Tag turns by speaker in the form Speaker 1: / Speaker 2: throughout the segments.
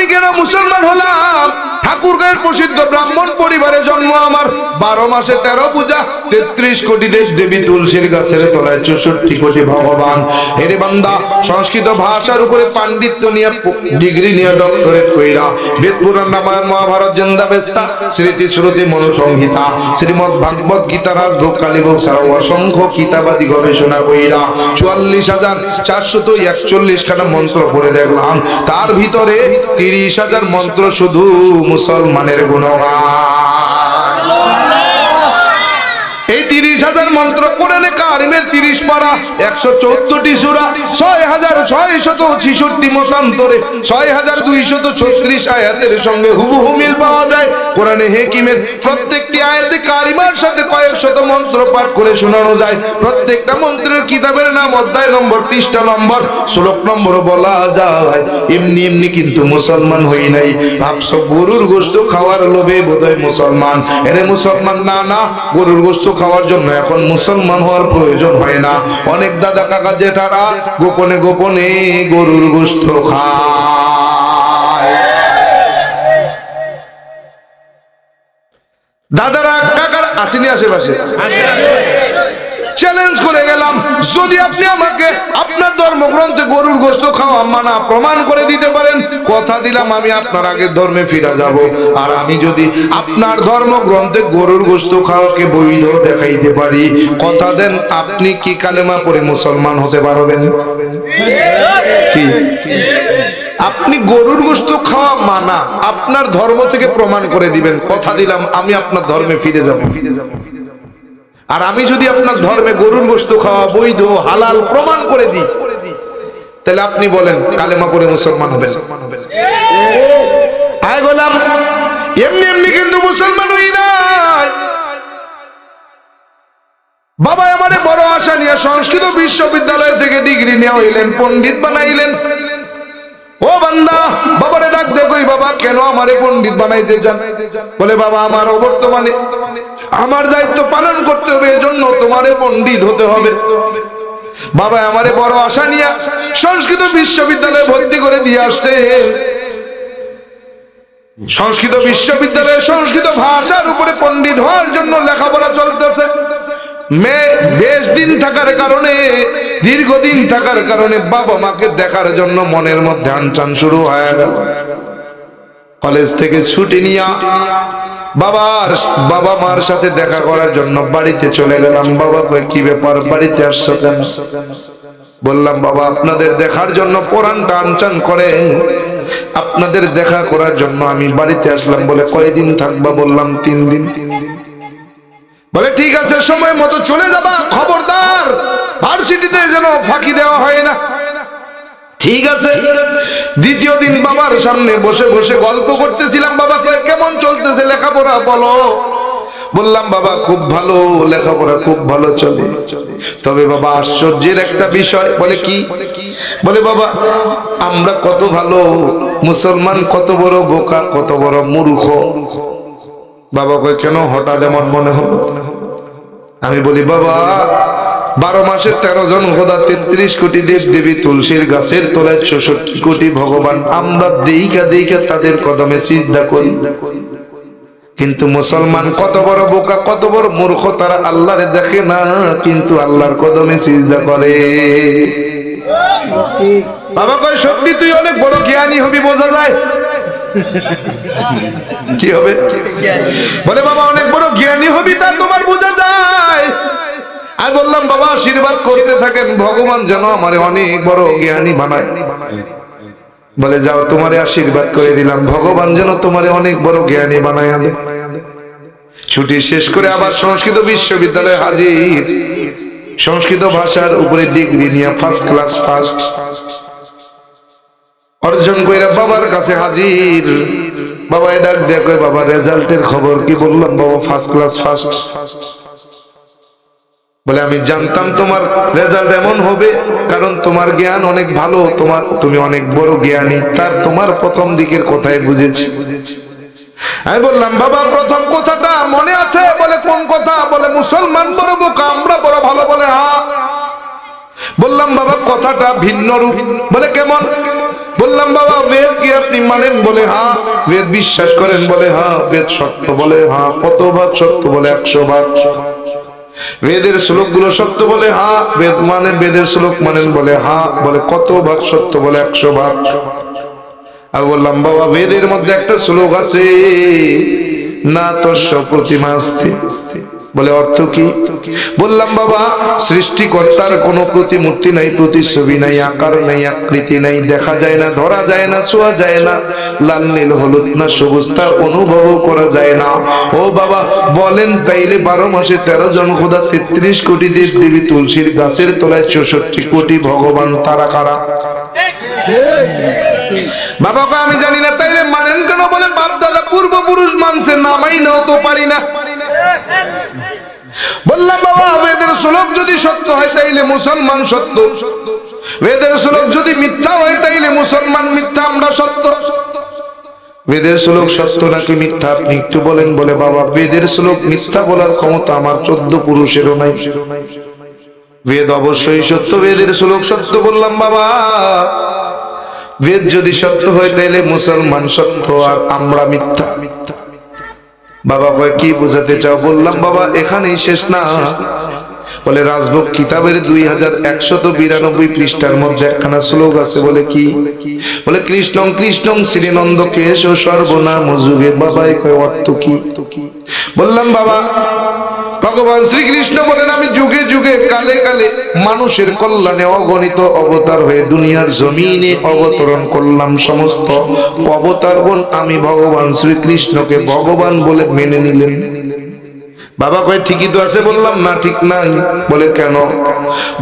Speaker 1: আমি কেন মুসলমান হলাম? ঠাকুরগাঁয়ের প্রসিদ্ধ ব্রাহ্মণ পরিবারে জন্ম আমার। বারো মাসে তেরো পূজা, তেত্রিশ কোটি দেশ দেবী তুলসীর গাছের তলায় চৌষট্টি কোটি ভগবান। হেরে বান্দা, সংস্কৃত ভাষার উপরে পাণ্ডিত্য নিয়ে ডিগ্রি নিয়ে ডক্টরেট কইরা বেদ পুরাণ রামায়ণ, মহাভারত জেন্দা বেস্তা স্মৃতি শ্রুতি মনুসংহিতা, শ্রীমদ ভাগবত গীতা রাজভোগ কালীভোগ ছাড়াও অসংখ্য কিতাবাদি গবেষণা কইরা চুয়াল্লিশ হাজার চারশত একচল্লিশ খানা মন্ত্র পড়ে দেখলাম। তার ভিতরে তিরিশ হাজার মন্ত্র শুধু মুসলমানের গুণগান এই তিরিশ হাজার মন্ত্র কোরআনে কারিমের তিরিশ পারা একশো চোদ্দটি সুরা ছয় হাজার ছয় শত ছিষট্টি মতান্তরে ছয় হাজার দুইশত ছত্রিশ আয়াতের সঙ্গে হুবহু মিল পাওয়া যায়। কোরআনে হেকিমের প্রত্যেকটি আয়াতে কারিমার সাথে কয়েক শত মন্ত্র পাঠ করে শোনানো যায়। প্রত্যেকটা মন্ত্রের কিতাবের নাম অধ্যায় নম্বর, পৃষ্ঠা নম্বর, শ্লোক নম্বর বলা যায়। এমনি এমনি কিন্তু মুসলমান হই নাই। ভাবছ গরুর গোস্ত খাওয়ার লোভে বোধহয় মুসলমান। এরে মুসলমান না না, গরুর গোস্ত খাওয়ার জন্য এখন মুসলমান হওয়ার প্রয়োজন হয় না। অনেক দাদা কাকা জেঠারা গোপনে গোপনে গরুর গোস্ত খায়। দাদারা কাকার আসেনি আশেপাশে? চ্যালেঞ্জ করে গেলাম। যদি আপনি আমাকে আপনার ধর্মগ্রন্থে গরুর গোস্ত খাওয়া মানা প্রমাণ করে দিতে পারেন, কথা দিলাম, আমি আপনার আগের ধর্মে ফিরে যাব। আর আমি যদি আপনার ধর্মগ্রন্থে গরুর গোস্ত খাওয়াকে বৈধ দেখাইতে পারি, কথা দেন, আপনি কি কালেমা পড়ে মুসলমান হতে পারবেন? কি? আপনি গরুর গোস্ত খাওয়া মানা আপনার ধর্ম থেকে প্রমাণ করে দিবেন, কথা দিলাম, আমি আপনার ধর্মে ফিরে যাব ফিরে যাব ফিরে যাব। আর আমি যদি আপনার ধর্মে গরুর গোস্ত খাওয়া বৈধ, হালাল প্রমাণ করে দিই, তাহলে আপনি বলেন, কালেমা পড়ে মুসলমান হবেন। আয় গোলাম এমনি এমনি কিন্তু মুসলমান হই নাই। বাবা, আমারে বড় আশা নিয়ে সংস্কৃত বিশ্ববিদ্যালয় থেকে ডিগ্রি নিয়ে হইলেন, পণ্ডিত বানাইলেন। ও বান্দা, বাবারে ডাক দেখোই বাবা, কেন আমারে পণ্ডিত বানাইতে চান? বলে, বাবা, আমার অবর্তমানে আমার দায়িত্ব পালন করতে হবে, এজন্য তোমারে পণ্ডিত হতে হবে। বাবা, আমারে বড় আশা নিয়ে সংস্কৃত বিশ্ববিদ্যালয়ে ভর্তি করে দিয়ে আসছে। সংস্কৃত বিশ্ববিদ্যালয়ে সংস্কৃত ভাষার উপরে পণ্ডিত হওয়ার জন্য লেখাপড়া চলতেছে। বেশ দিন থাকার কারণে, দীর্ঘদিন থাকার কারণে বাবা মাকে দেখার জন্য মনের মধ্যে আনচান শুরু হয়ে গেল। কলেজ থেকে ছুটি নিয়া বাবার, বাবা মার সাথে দেখা করার জন্য বাড়িতে চলে গেলাম। বাবা কই কি ব্যাপার? বাড়িতে আসছো কেন? বললাম, বাবা, আপনাদের দেখার জন্য পরানটা আনচান করে। আপনাদের দেখা করার জন্য আমি বাড়িতে আসলাম বলে কয়দিন থাকবা বললাম, তিন দিন। বলে, ঠিক আছে, সময় মতো চলে যাবা, খবরদার। ভার্সিটিতে যেন ফাঁকি দেওয়া হয় না। ঠিক আছে? দ্বিতীয় দিন বাবার সামনে বসে বসে গল্প করতেছিলাম। বাবা কেমন চলতেছে লেখাপড়া? বলো। বললাম, বাবা, খুব ভালো, লেখাপড়া খুব ভালো চলে। তবে বাবা আশ্চর্যের একটা বিষয়, বলে কি? বলে, বাবা, আমরা কত ভালো, মুসলমান কত বড় বোকা, কত বড় মূর্খ। বাবা কয়, কেন? হঠাৎ এমন মনে হলো? আমি বলি, বাবা বারো মাসের তেরো জন খোদা তেত্রিশ কোটি দেব দেবী তুলসীর গাছের তলায় চৌষট্টি কোটি ভগবান। আমরা দেইকা দেইকা তাদের কদমে সিজদা করি। কিন্তু মুসলমান কত বড় বোকা, কত বড় মূর্খ, তারা আল্লাহরে দেখে না, কিন্তু আল্লাহর কদমে সিজদা করে। বাবা কয়, সত্যি তুই অনেক বড় জ্ঞানী হবি, বোঝা যায়? কি হবে? বলে, বাবা, অনেক বড় জ্ঞানী হবি তা তোমার বোঝা যায়। আমি বললাম, বাবা, আশীর্বাদ করতে থাকেন, ভগবান যেন আমার অনেক বড় জ্ঞানী বানায়। বলে, যাও, তোমারে আশীর্বাদ করে দিলাম, ভগবান যেন তোমারে অনেক বড় জ্ঞানী বানায় দেয়। ছুটি শেষ করে আবার সংস্কৃত বিশ্ববিদ্যালয়ে হাজির। সংস্কৃত ভাষার উপরে ডিগ্রি নিয়ে ফার্স্ট ক্লাস ফার্স্ট অর্জন কইরা বাবার কাছে হাজির। বাবা ডাক কই বাবা, রেজাল্টের খবর কি বললাম? বাবা ফার্স্ট ক্লাস ফার্স্ট ফার্স্ট বলে, আমি জানতাম তোমার রেজাল্ট এমন হবে, কারণ তোমার জ্ঞান অনেক ভালো, তোমার, তুমি অনেক বড় জ্ঞানী, তার তোমার প্রথম দিকের কথাই বুঝেছি। আমি বললাম, বাবা, প্রথম কথাটা মনে আছে? বলে, কোন কথা? বলে, মুসলমান বড় বোকা, আমরা বড় ভালো বলে হ্যাঁ বললাম, বাবা, কথাটা ভিন্ন রূপ। বলে, কেমন? বললাম, বাবা, বেদ কি আপনি মানেন? বলে হ্যাঁ বেদ বিশ্বাস করেন বলে হ্যাঁ বেদ সত্য বলে হ্যাঁ কত ভাগ সত্য বলে, একশো ভাগ। বেদের শ্লোকগুলো সত্য বলে, হা, বেদ মানে বেদের শ্লোক মানেন বলে, হা, বলে কত ভাগ সত্য বলে, একশো ভাগ। আমি বললাম, বাবা, বেদের মধ্যে একটা শ্লোক আছে, না তস্য প্রতিমা বলে অর্থ কি? বললাম, বাবা, সৃষ্টিকর্তার কোনো প্রতিমূর্তি নাই প্রতিছবি নাই, আকার নাই, আকৃতি নাই, দেখা যায় না, ধরা যায় না, ছোঁয়া যায় না, লাল, নীল, হলুদ না সবুজ, তা অনুভব করা যায় না। ও বাবা, বলেন তাইলে বারো মাসে তেরো জন খোদা তেত্রিশ কোটি দেব দেবী তুলসীর গাছের তলায় চৌষট্টি কোটি ভগবান, তারা কারা? বাবাকে আমি জানি না, তাইলে মানেন কেন? বলে বাপ দাদা পূর্বপুরুষ মানছে, নামাই নাও তো পারি না। বললাম, বাবা, বেদের শ্লোক যদি সত্য হয়, তাইলে মুসলমান সত্য। বেদের শ্লোক যদি মিথ্যা হয়, তাইলে মুসলমান মিথ্যা, আমরা সত্য। বেদের শ্লোক সত্য নাকি মিথ্যা? আপনি একটু বলেন, বলে, বাবা, বেদের শ্লোক মিথ্যা বলার ক্ষমতা আমার চোদ্দ পুরুষেরও নাই। বেদ অবশ্যই সত্য, বেদের শ্লোক সত্য বললাম, বাবা, বেদ যদি সত্য হয়, তাইলে মুসলমান সত্য আর আমরা মিথ্যা। মিথ্যা বাবা ভাই কি বোঝাতে চাও? বললাম, বাবা, এখানেই শেষ না। বলে, রাজভোগ কিতাবের দুই হাজার একশত বিরানব্বই পৃষ্ঠার মধ্যে একখানা শ্লোক আছে। বলে, কি? বলে, কৃষ্ণং কৃষ্ণং শ্রীনন্দ কেশ সর্বনাম যুগে বাবাই কয়, অর্থ কি? বললাম, বাবা ভগবান শ্রীকৃষ্ণ বলেন, আমি যুগে যুগে, কালে কালে মানুষের কল্যাণে অগণিত অবতার হয়ে দুনিয়ার জমিনে অবতরণ করলাম সমস্ত অবতারগণ। আমি ভগবান শ্রীকৃষ্ণকে ভগবান বলে মেনে নিলেন। বাবা কয়, ঠিকই তো আছে, বললাম, না, ঠিক নাই। বলে, কেন?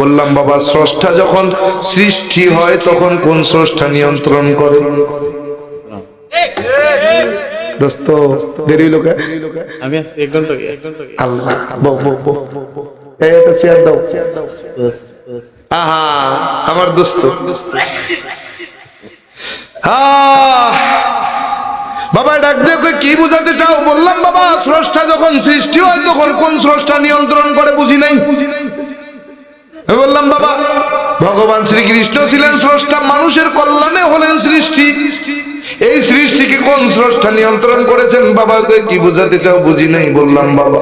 Speaker 1: বললাম, বাবা, স্রষ্টা যখন সৃষ্টি হয়, তখন কোন স্রষ্টা নিয়ন্ত্রণ করে? দোস্ত দেরি লোক
Speaker 2: আমি আসছি এক ঘণ্টা
Speaker 1: আল্লাহ বো বো বো এই একটা চেয়ার দাও। আহা আমার দোস্ত। বাবা ডাক দিয়ে কি বুঝাতে চাও? বললাম বাবা স্রষ্টা যখন সৃষ্টি হয় তখন কোন স্রষ্টা নিয়ন্ত্রণ করে বুঝি নাই? আমি বললাম বাবা ভগবান শ্রীকৃষ্ণ ছিলেন স্রষ্টা মানুষের কল্যাণে হলেন সৃষ্টি। এই সৃষ্টিকে কোন স্রষ্টা নিয়ন্ত্রণ করেছেন? বাবা কই কি বুঝাতে চাও? বুঝি নাই, বললাম বাবা।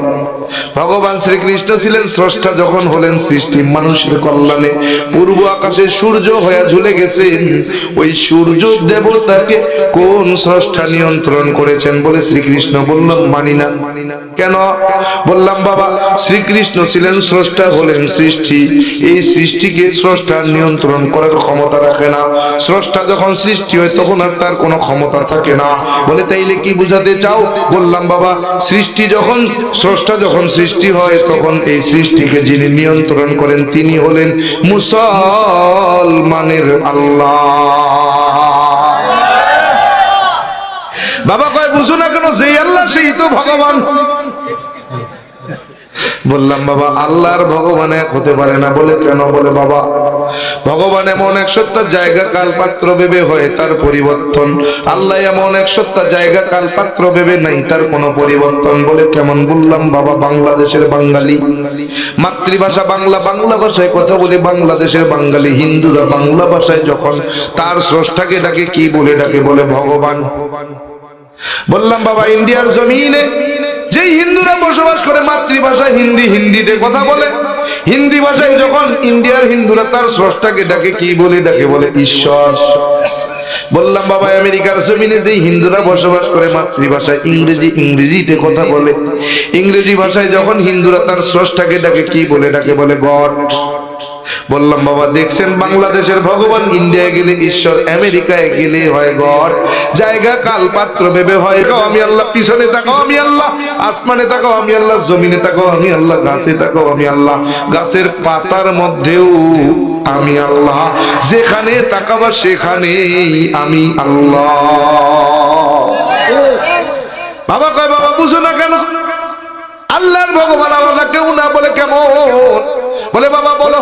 Speaker 1: ভগবান শ্রীকৃষ্ণ ছিলেন স্রষ্টা, যখন হলেন সৃষ্টি। মানুষের কল্যাণে পূর্ব আকাশে সূর্য হয়ে ঝুলে গেছেন। ওই সূর্য দেবতাকে কোন স্রষ্টা নিয়ন্ত্রণ করেছেন বলে শ্রীকৃষ্ণ বললাম মানি না। কেন? বললাম বাবা, শ্রীকৃষ্ণ ছিলেন স্রষ্টা, হলেন সৃষ্টি। এই সৃষ্টিকে স্রষ্টার নিয়ন্ত্রণ করার ক্ষমতা রাখে না। স্রষ্টা যখন সৃষ্টি হয়, তখন আর তার কোনো ক্ষমতা থাকে না। বলে, তাইলে কি বুঝাতে চাও? বললাম, বাবা, সৃষ্টি যখন, স্রষ্টা যখন সৃষ্টি হয়, তখন এই সৃষ্টিকে যিনি নিয়ন্ত্রণ করেন, তিনি হলেন মুসলমানের আল্লাহ। বাবা কয়, বুঝো না কেন যে আল্লাহ, সেই তো ভগবান। বললাম, বাবা, আল্লাহর ভগবান এক হতে পারে না। বলে, কেন? বলে, বাবা, ভগবান এমন এক সত্তা জায়গা কাল পাত্র ভেবে হয়, তার পরিবর্তন। আল্লাহ এমন এক সত্তা জায়গা কাল পাত্র ভেবে নাই, তার কোনো পরিবর্তন। বলে, কেমন? বললাম, বাবা, বাংলাদেশের বাঙালি। মাতৃভাষা বাংলা বাংলা ভাষায় কথা বলে, বাংলাদেশের বাঙালি। হিন্দুরা বাংলা ভাষায় যখন তার স্রষ্টাকে ডাকে, কি বলে ডাকে? বলে, ভগবান। বললাম, বাবা, ইন্ডিয়ার জমিনে যেই হিন্দুরা বসবাস করে মাতৃভাষা হিন্দি, হিন্দিতে কথা বলে, হিন্দি ভাষায় যখন ইন্ডিয়ার হিন্দুরা তার স্রষ্টাকে ডাকে, কি বলে? ডাকে বলে, ঈশ্বর। বললাম, বাবা, আমেরিকার জমিনে যেই হিন্দুরা বসবাস করে মাতৃভাষায় ইংরেজি, ইংরেজিতে কথা বলে, ইংরেজি ভাষায় যখন হিন্দুরা তার স্রষ্টাকে ডাকে, কি বলে? ডাকে বলে, গড। বললাম, বাবা, দেখছেন বাংলাদেশের ভগবান? ইন্ডিয়া গেলে ঈশ্বর আমেরিকায় গেলে হয় গড। জায়গা কাল পাত্র ভেবে হয় গো, আমি আল্লাহ, পিছনে তাকাও আমি আল্লাহ, আসমানে তাকাও আমি আল্লাহ, জমিনে তাকাও আমি আল্লাহ, গাছে তাকাও আমি আল্লাহ। গাছের পাতার মধ্যেও আমি আল্লাহ, যেখানে তাকাবা সেখানেই আমি আল্লাহ। বাবা কয়, বাবা, বুঝো না কেন? আল্লাহর ভগবান আলাদা, কেউ না বলে কেমন? বলে, বাবা, বলো।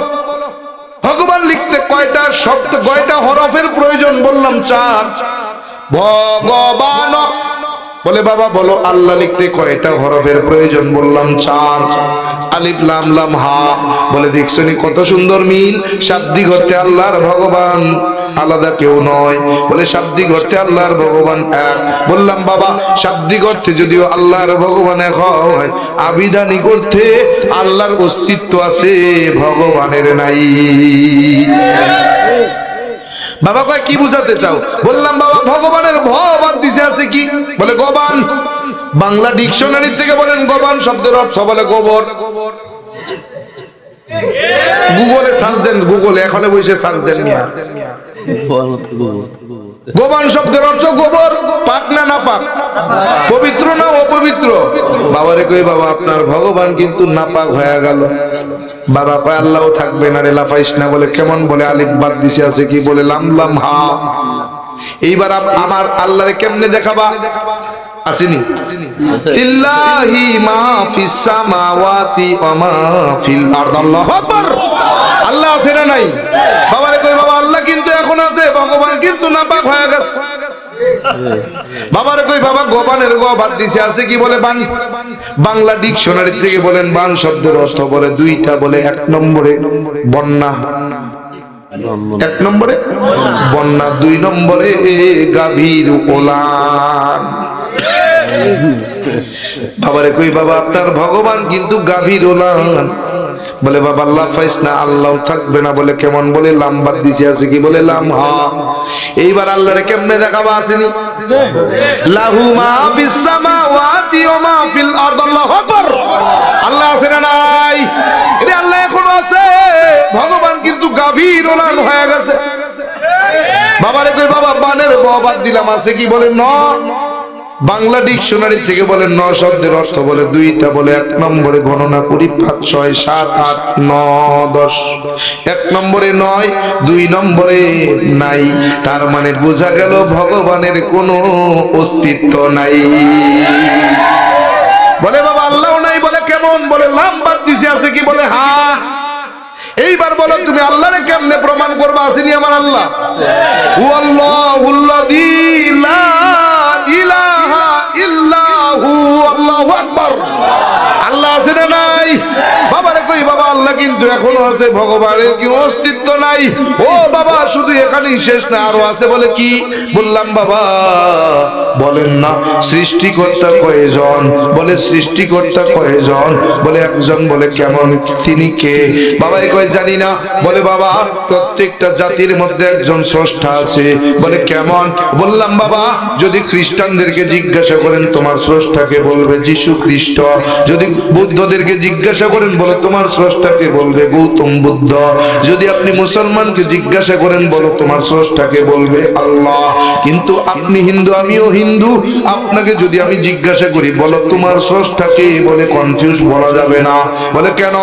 Speaker 1: ভগবান লিখতে কয়টা শব্দ কয়টা হরফের প্রয়োজন বললাম চার। ভগবান বলে, বাবা, বলো, আল্লাহ লিখতে কয়টা হরফের প্রয়োজন? বললাম, চার। আলিফ, লাম লাম, হা। বলে দেখছনি কত সুন্দর মিল? শাব্দিক অর্থে আল্লাহর ভগবান আলাদা কেউ নয়। বলে, শাব্দিক অর্থে আল্লাহর ভগবান এক। বললাম, বাবা, শাব্দিক অর্থে যদিও আল্লাহর ভগবান এক হয়, আবিধানিক অর্থে আল্লাহর অস্তিত্ব আছে, ভগবানের নাই। বাবা কয়, কি বুঝাতে চাও? বললাম, বাবা, ভগবানের ভ বাদ দিছে আছে কি? বলে গবান। বাংলা ডিকশনারি থেকে বলেন গবান, শব্দের অর্থ বলে গোবর। গুগলে সার্চ দেন, গুগলে, এখনও বসে সার্চ দেন মিয়া। গোবান শব্দের অর্থ গোবর, পাক না না পাক? পবিত্র না অপবিত্র? বাবারে কই বাবা, আপনার ভগবান কিন্তু নাপাক হয়ে গেল। বাবা কয় আল্লাহ থাকবে না রে, লাফাইস না বলে, কেমন বলে আলিফ বাদ দিছে আছে কি বলে লাম লাম হা। এইবার আমার আল্লাহরে কেমনে দেখাবা? আসিনি। ইল্লাহি মা ফিস সামাওয়াতি ওয়া মা ফিল আরদ। আল্লাহু আকবার। আল্লাহ আছে না নাই? বাবারে কই বাবা আল্লাহ কিন্তু এখন আছে ভগবান কিন্তু হয়ে গেছে। বাবারে কই বাবা গোবানের গো বাদ দিছে আছে কি বলে বান? বাংলা ডিকশনারি থেকে বলেন বান শব্দের অর্থ বলে দুইটা বলে এক নম্বরে বন্যা। এক নম্বরে? বন্যা দুই নম্বরে, গাভীর ওলান। বাবারে কই, বাবা, আপনার ভগবান কিন্তু গাভীর ওলান। বলে, বাবা, আল্লাহ ফাইস না আল্লাহ থাকবে না বলে কেমন বলে লাম্বার দিছে, আছে কি বলে, লাম, হা। এইবার আল্লাহরে কেমনে দেখাবা, আসেনি? লাহু মা ফিস সামাওয়াতি ওয়া মা ফিল আরদ, আল্লাহু আকবার। আল্লাহ আছে না নাই? এটা আল্লাহ আছে। ভগবান কিন্তু গাভীর ওলান হয়ে গেছে। বাবারে কই, বাবা, বানের বাদ দিলাম, আছে কি? বলে, ন। বাংলা ডিকশনারি থেকে বলে, ন শব্দের অর্থ বলে, দুইটা বলে, এক নম্বরে গণনা করি, পাঁচ, ছয়, সাত, আট, ন, দশ। এক নম্বরে নয়, দুই নম্বরে নাই। তার মানে বোঝা গেল, ভগবানের কোনো অস্তিত্ব নাই। বলে, বাবা, আল্লাহ নাই। বলে, কেমন? বলে, লাম বাদ দিছে, আছে কি? বলে, হা এইবার বলো, তুমি আল্লাহরে কেমনে প্রমাণ করবা? আসিনি আমার আল্লাহ। হু আল্লাহুল্লাযী লা ইলাহা ইল্লাহু, আল্লাহু আল্লাহ নাই বাবারে কই বাবা আল্লাহ কিন্তু এখনও আছে, ভগবানের কি অস্তিত্ব নাই। ও বাবা, শুধু এখানেই শেষ না, আরও আছে বলে কি? বললাম, বাবা, বলেন না, সৃষ্টিকর্তা কয়জন? বলে, সৃষ্টিকর্তা কয়জন? বলে, একজন বলে, কেমন? তিনি কে? বাবাই কয়, জানি না। বলে, বাবা প্রত্যেকটা জাতির মধ্যে একজন স্রষ্টা আছে। বলে, কেমন? বললাম, বাবা, যদি খ্রিস্টানদেরকে জিজ্ঞাসা করেন, তোমার স্রষ্টাকে বলবে? যিশু খ্রিস্ট। যদি বুদ্ধদেরকে জিজ্ঞাসা করেন, বলে, তোমার স্রষ্টাকে বলবে? গৌতম বুদ্ধ। যদি আপনি মুসলমানকে জিজ্ঞাসা করেন, বলো, তোমার স্রষ্টাকে বলবে? আল্লাহ। কিন্তু আপনি হিন্দু, আমিও হিন্দু। আপনাকে যদি আমি জিজ্ঞাসা করি, বলো, তোমার স্রষ্টাকে বলে কনফিউজ বলা যাবে না। বলে, কেন?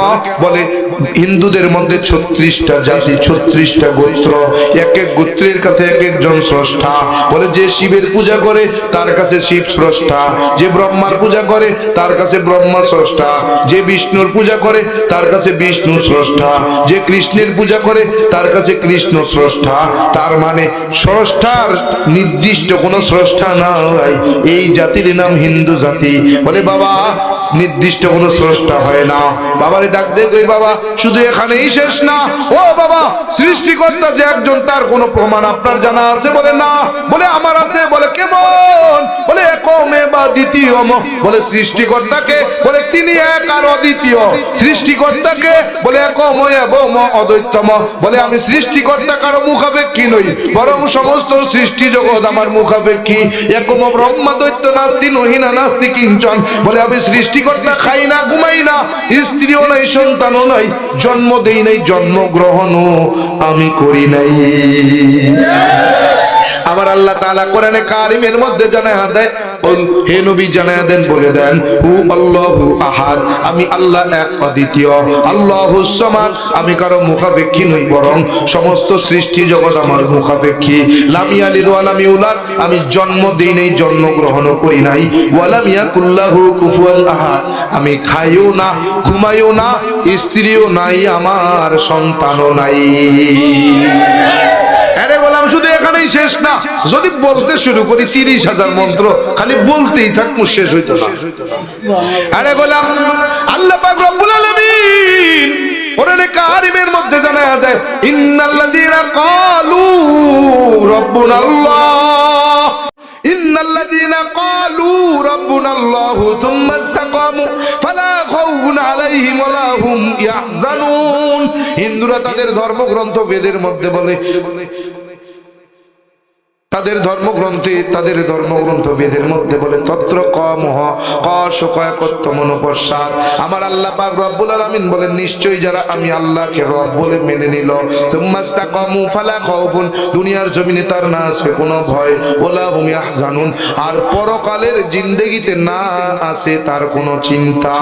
Speaker 1: বলে, হিন্দুদের মধ্যে ছত্রিশটা জাতি ছত্রিশটা গোত্র, এক এক গোত্রের কাছে এক একজন স্রষ্টা। বলে যে শিবের পূজা করে, তার কাছে শিব স্রষ্টা। যে ব্রহ্মার পূজা করে, তার কাছে ব্রহ্মা স্রষ্টা। যে বিষ্ণুর পূজা করে, তার কাছে বিষ্ণু স্রষ্টা। যে কৃষ্ণের পূজা করে, তার কাছে কৃষ্ণ স্রষ্টা। তার মানে স্রষ্টার নির্দিষ্ট কোন স্রষ্টা নাই। এই জাতির নাম হিন্দু জাতি। বলে বাবা, নির্দিষ্ট কোন স্রষ্টা হয় না। বাবারে ডাক দে কই বাবা, শুধু এখানেই শেষ না। ও বাবা, সৃষ্টিকর্তা যে একজন, তার কোনো প্রমাণ আপনার জানা আছে বলে না? বলে আমার আছে, বলে কেমন? বলে একমে বা দ্বিতীয় বলে সৃষ্টিকর্তাকে, বলে তিনি এক আর অদ্বিতীয়। সৃষ্টিকর্তাকে, বলে একম এবং অদ্বৈতম। বলে আমি সৃষ্টিকর্তা, কারও মুখাপেক্ষী নই। বরং সমস্ত সৃষ্টি জগৎ আমার মুখাপেক্ষী। একম ব্রহ্মা, দৈত্য, নাস্তি, নহিনা, নাস্তি, কিঞ্চন। বলে আমি সৃষ্টিকর্তা, খাই না, ঘুমাই না। স্ত্রীও নাই, সন্তানও নাই। জন্ম দেই নাই জন্মগ্রহণও আমি করি নাই। আমার আল্লাহ তাআলা কোরআনে কারিমের মধ্যে জানায়া দেয় হে নবী জানায়া দেন, বলে দেন, হু আল্লাহু আহাদ, আমি আল্লাহ এক অদ্বিতীয়। আল্লাহু সামাদ, আমি কারও মুখাপেক্ষী নই, বরং সমস্ত সৃষ্টি জগৎ আমার মুখাপেক্ষী। লাম ইয়ালিদ ওয়া লাম ইউলাদ, আমি জন্ম দেই নাই, জন্ম গ্রহণ করি নাই। ওয়া লাম ইয়াকুল্লাহু কুফুয়ান আহাদ, আমি খাইও না, ঘুমাইও না, স্ত্রীও নাই, আমার সন্তানও নাই। আরে বললাম শুধু এখানেই শেষ না। যদি বলতে শুরু করি, তিরিশ হাজার মন্ত্র, খালি বলতেই থাকব, শেষ হইতো আরে গোলাম, আল্লাহ হুম হিন্দুরা তাদের ধর্মগ্রন্থ বেদের মধ্যে বলে তাদের ধর্মগ্রন্থে, তাদের ধর্মগ্রন্থ বেদের মধ্যে বলে তত্র কম হ কয়কত্ব মনোপশ্চাৎ আমার আল্লাহ পাক রব্বুল আলামিন বলেন, নিশ্চয়ই যারা আমি আল্লাহকে রব বলে মেনে নিল তুম্মাস্তাকামু ফালা খাউফুন, দুনিয়ার জমিনে তার না আছে কোনো ভয়, ওলা হুম ইয়াহজানুন। আর পরকালের জিন্দেগিতে না আছে তার কোনো চিন্তা।